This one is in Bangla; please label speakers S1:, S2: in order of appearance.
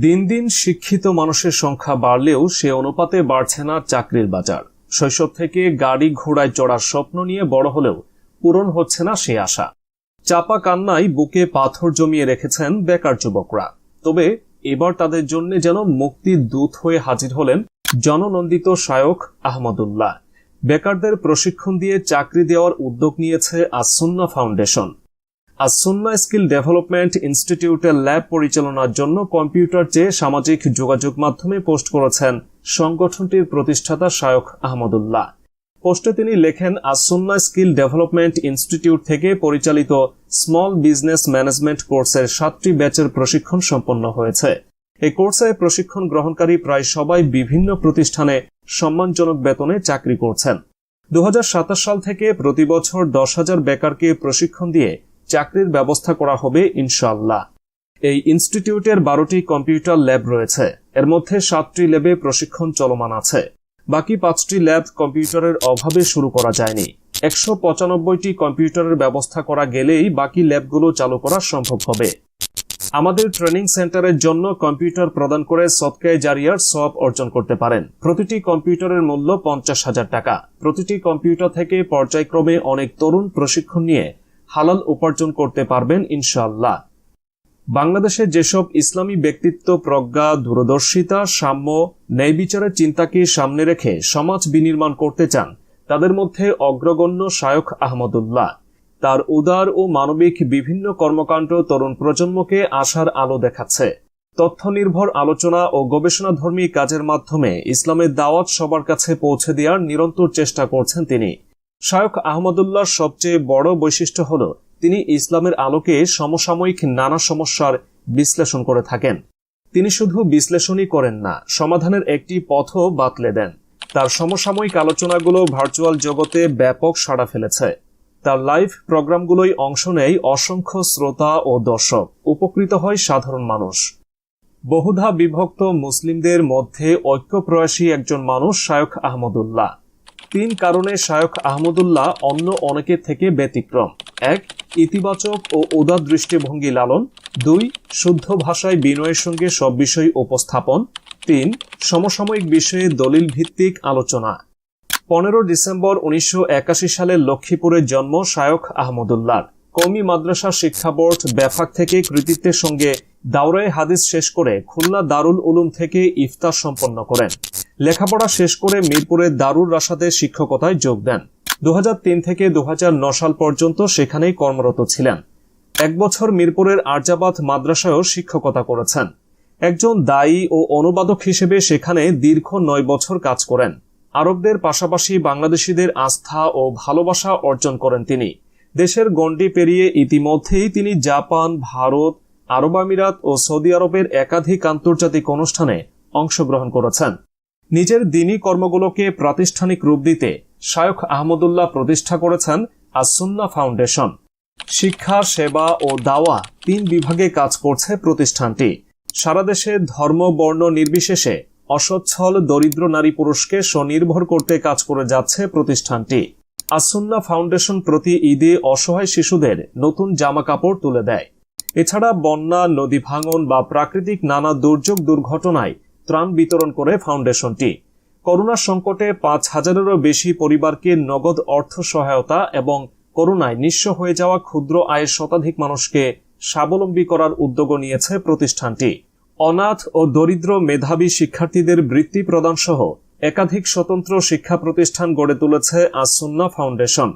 S1: দিন দিন শিক্ষিত মানুষের সংখ্যা বাড়লেও সে অনুপাতে বাড়ছে না চাকরির বাজার। শৈশব থেকে গাড়ি ঘোড়ায় চড়ার স্বপ্ন নিয়ে বড় হলেও পূরণ হচ্ছে না সে আশা। চাপা কান্নায় বুকে পাথর জমিয়ে রেখেছেন বেকার যুবকরা। তবে এবার তাদের জন্য যেন মুক্তির দূত হয়ে হাজির হলেন জননন্দিত শায়ক আহমদুল্লাহ। বেকারদের প্রশিক্ষণ দিয়ে চাকরি দেওয়ার উদ্যোগ নিয়েছে Asunna foundation. Asunna skill development ইনস্টিটিউটের ল্যাব পরিচালনার জন্য কম্পিউটার চেয়ে সামাজিক যোগাযোগ মাধ্যমে পোস্ট করেছেন সংগঠনটির প্রতিষ্ঠাতা শায়ক আহমদুল্লাহ। পোস্টে তিনি লেখেন আসুন্না স্কিল ডেভেলপমেন্ট ইনস্টিটিউট থেকে পরিচালিত স্মল বিজনেস ম্যানেজমেন্ট কোর্সের সাতটি ব্যাচের প্রশিক্ষণ সম্পন্ন হয়েছে। এই কোর্সে প্রশিক্ষণ গ্রহণকারী প্রায় সবাই বিভিন্ন প্রতিষ্ঠানে সম্মানজনক বেতনে চাকরি করছেন। দু হাজার সাতাশ সাল থেকে প্রতি বছর দশ হাজার বেকারকে প্রশিক্ষণ দিয়ে চাকরির ব্যবস্থা করা হবে ইনশাল্লাহ এই ইনস্টিটিউটের বারোটি কম্পিউটার ল্যাব রয়েছে। এর মধ্যে সাতটি ল্যাবে প্রশিক্ষণ চলমান আছে। বাকি পাঁচটি ল্যাব কম্পিউটারের অভাবে শুরু করা যায়নি। একশো পঁচানব্বইটি কম্পিউটারের ব্যবস্থা করা গেলেই বাকি ল্যাবগুলো চালু করা সম্ভব হবে। আমাদের ট্রেনিং সেন্টারের জন্য কম্পিউটার প্রদান করে সৎকায় জারিয়ার সব অর্জন করতে পারেন। প্রতিটি কম্পিউটারের মূল্য পঞ্চাশ হাজার টাকা। প্রতিটি কম্পিউটার থেকে পর্যায়ক্রমে অনেক তরুণ প্রশিক্ষণ নিয়ে হালাল উপার্জন করতে পারবেন ইনশাল্লাহ বাংলাদেশে যেসব ইসলামী ব্যক্তিত্ব, প্রজ্ঞা, দূরদর্শিতা, সাম্য, ন্যায় বিচারের চিন্তাকে সামনে রেখে সমাজ বিনির্মাণ করতে চান, তাদের মধ্যে অগ্রগণ্য শায়ক আহমদুল্লাহ। তার উদার ও মানবিক বিভিন্ন কর্মকাণ্ড তরুণ প্রজন্মকে আশার আলো দেখাচ্ছে। তথ্য নির্ভর আলোচনা ও গবেষণাধর্মী কাজের মাধ্যমে ইসলামের দাওয়াত সবার কাছে পৌঁছে দেওয়ার নিরন্তর চেষ্টা করছেন তিনি। শায়ক আহমদুল্লাহর সবচেয়ে বড় বৈশিষ্ট্য হল, তিনি ইসলামের আলোকে সমসাময়িক নানা সমস্যার বিশ্লেষণ করে থাকেন। তিনি শুধু বিশ্লেষণই করেন না, সমাধানের একটি পথও বাতলে দেন। তার সমসাময়িক আলোচনাগুলো ভার্চুয়াল জগতে ব্যাপক সাড়া ফেলেছে। তার লাইভ প্রোগ্রামগুলোই অংশ নেয় অসংখ্য শ্রোতা ও দর্শক, উপকৃত হয় সাধারণ মানুষ। বহুধা বিভক্ত মুসলিমদের মধ্যে ঐক্যপ্রয়াসী একজন মানুষ শায়ক আহমদুল্লাহ। তিন কারণে শায়ক আহমদুল্লাহ অন্য অনেকের থেকে ব্যতিক্রম। এক, ইতিবাচক ও উদার দৃষ্টিভঙ্গি লালন। দুই, শুদ্ধ ভাষায় বিনয়ের সঙ্গে সব বিষয় উপস্থাপন। তিন, সমসাময়িক বিষয়ে দলিল ভিত্তিক আলোচনা। পনেরো ডিসেম্বর উনিশশো একাশি সালে লক্ষ্মীপুরের জন্ম শায়ক আহমদুল্লাহ কৌমি মাদ্রাসা শিক্ষা বোর্ড ব্যাফাক থেকে কৃতিত্বের সঙ্গে দাওরায় হাদিস শেষ করে খুলনা দারুল উলুম থেকে ইফতার সম্পন্ন করেন। লেখাপড়া শেষ করে মিরপুরের দারুল রাসাদে শিক্ষকতায় যোগ দেন। দু থেকে দু সাল পর্যন্ত সেখানেই কর্মরত ছিলেন। এক বছর মিরপুরের আরজাবাদ মাদ্রাসায়ও শিক্ষকতা করেছেন। একজন দায়ী ও অনুবাদক হিসেবে সেখানে দীর্ঘ নয় বছর কাজ করেন। আরবদের পাশাপাশি বাংলাদেশিদের আস্থা ও ভালোবাসা অর্জন করেন তিনি। দেশের গণ্ডি পেরিয়ে ইতিমধ্যেই তিনি জাপান, ভারত আরব আমিরাত ও সৌদি আরবের একাধিক আন্তর্জাতিক অনুষ্ঠানে অংশগ্রহণ করেছেন। নিজের দিনী কর্মগুলোকে প্রাতিষ্ঠানিক রূপ দিতে শায়ক আহমদুল্লাহ প্রতিষ্ঠা করেছেন আসুন্না ফাউন্ডেশন। শিক্ষা, সেবা ও দাওয়া তিন বিভাগে কাজ করছে প্রতিষ্ঠানটি। সারা দেশে ধর্ম, বর্ণ নির্বিশেষে অসচ্ছল, দরিদ্র নারী পুরুষকে স্বনির্ভর করতে কাজ করে যাচ্ছে প্রতিষ্ঠানটি। আসুন্না ফাউন্ডেশন প্রতি ঈদে অসহায় শিশুদের নতুন জামা কাপড় তুলে দেয়। এছাড়া বন্যা, নদী ভাঙন বা প্রাকৃতিক নানা দুর্যোগ দুর্ঘটনায় ত্রাণ বিতরণ করে ফাউন্ডেশনটি। করোনা সংকটে পাঁচ হাজারেরও বেশি পরিবারকে নগদ অর্থ সহায়তা এবং করোনায় নিঃস্ব হয়ে যাওয়া ক্ষুদ্র আয়ের শতাধিক মানুষকে স্বাবলম্বী করার উদ্যোগ নিয়েছে প্রতিষ্ঠানটি। অনাথ ও দরিদ্র মেধাবী শিক্ষার্থীদের বৃত্তি প্রদান সহ একাধিক স্বতন্ত্র শিক্ষা প্রতিষ্ঠান গড়ে তুলেছে আসুন্না ফাউন্ডেশন।